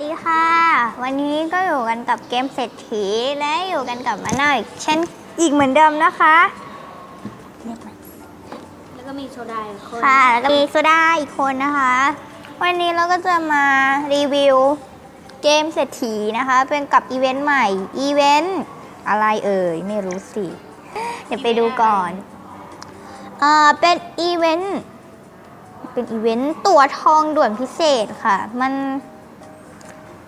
สวัสดีค่ะ วันนี้ก็อยู่กันกับเกมเศรษฐีและอยู่กันกับมะนาวอีกเช่นอีกเหมือนเดิมนะคะแล้วก็มีโซดาอีกคนค่ะแล้วก็มีโซดาอีกคนนะคะ วันนี้เราก็จะมารีวิวเกมเศรษฐีนะคะ เป็นกับอีเวนต์ใหม่อีเวนต์อะไรเอ่ยไม่รู้สิ เดี๋ยวไปดูก่อนอ่าเป็นอีเวนต์เป็นอีเวนต์ตั๋วทองด่วนพิเศษค่ะ มัน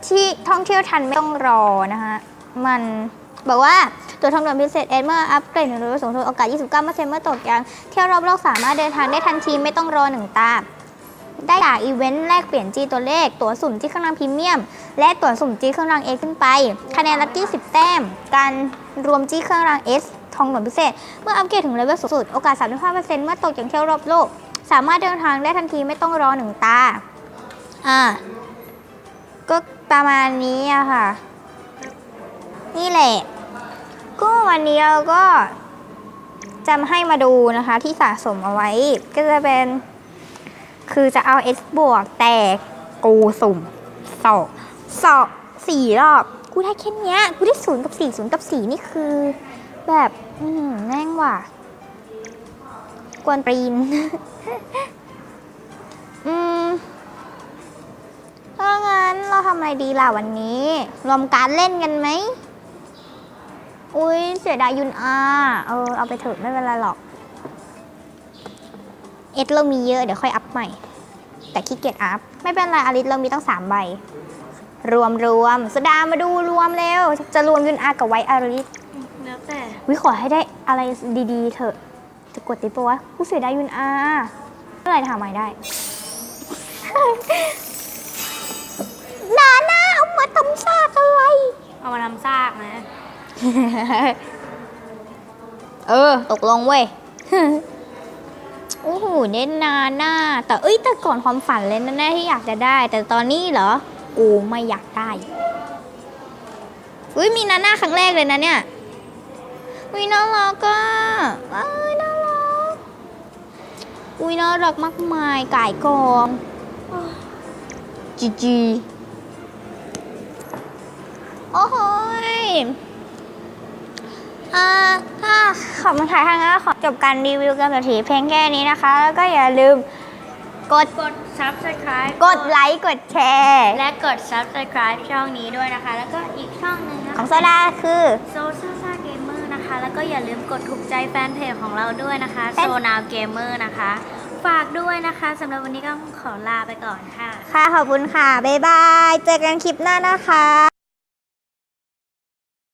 ที่ท่องเที่ยวทันไม่ต้องรอนะคะมันบอกว่าตั๋วทองด่วนพิเศษเอเมื่ออัปเกรดถึงรู้สูงสุดโอกาส 29%เมื่อตกยางเที่ยวรอบโลกสามารถเดินทางได้ทันทีไม่ต้องรอหนึ่งตา ได้จากอีเวนต์แลกเปลี่ยนจีตัวเลข ตั๋วสุ่มจี้เครื่องรางพรีเมียม และตั๋วสุ่มจี้เครื่องรางเอขึ้นไป คะแนนลัคกี้10 แต้ม การรวมจี้เครื่องรางเอสทองหน่วยพิเศษ เมื่ออัปเกรดถึงเลเวลสูงสุดโอกาส 35%เมื่อตกจากเที่ยวรอบโลก สามารถเดินทางได้ทันทีไม่ต้องรอหนึ่งตา อ่า ก็ ประมาณนี้อะค่ะ นี่แหละ ก็วันนี้เราก็จะให้มาดูนะคะที่สะสมเอาไว้ ก็จะเป็น คือจะเอา S บวกแต่กูสุ่มสองสองสี่รอบ กูได้แค่เนี้ย กูได้ศูนย์กับสี่ศูนย์กับสี่นี่คือ แบบ อืมแม่งว่ะ กวนปรีนำอะไรดีล่ะวันนี้ รวมการเล่นกันไหม อุ้ยเสียดายยุนอา เออ เอาไปเถอะไม่เป็นไรหรอก เอสเรามีเยอะ เดี๋ยวค่อยอัพใหม่ แต่ขี้เกียจอัพ ไม่เป็นไรอลิสเรามีตั้งสามใบ รวมรวมสดามาดูรวมเร็ว จะรวมยุนอากับไว้อาริสแล้วแต่วิขอให้ได้อะไรดีๆ เถอะ จะกดติดปะวะผู้เสียดายยุนอาเมื่อไหรทำใหม่ได้ำซากนะ เออ ตกลงเว้ย โอ้โหเน้นนาหน้าแต่เอ้ยแต่ก่อนความฝันเลยนะแน่ที่อยากจะได้ แต่ตอนนี้เหรอ กูไม่อยากได้อุ้ยมีนาหน้าครั้งแรกเลยนะเนี่ยอุ้ยน่ารักอะอ้ายน่ารักอุ้ยน่ารักมากมายก่ายกองจีจีโอ้โห ยอ่าถ้าขอบคุณถ่ายทางก็ขอจบการรีวิวกันแบบถีเพียงแค่นี้นะคะ แล้วก็อย่าลืมกด กด subscribe กดไลค์ กดแชร์ และกด subscribe ช่องนี้ด้วยนะคะ แล้วก็อีกช่องหนึ่งนะของคะ โซดาคือ โซซ่าซ่าเกมเมอร์นะคะ แล้วก็อย่าลืมกดถูกใจแฟนเพจของเราด้วยนะคะแฟน โซนาวเกมเมอร์นะคะ ฝากด้วยนะคะสำหรับวันนี้ก็ขอลาไปก่อนค่ะ ค่ะขอบคุณค่ะ บ๊ายบาย เจอกันคลิปหน้านะคะ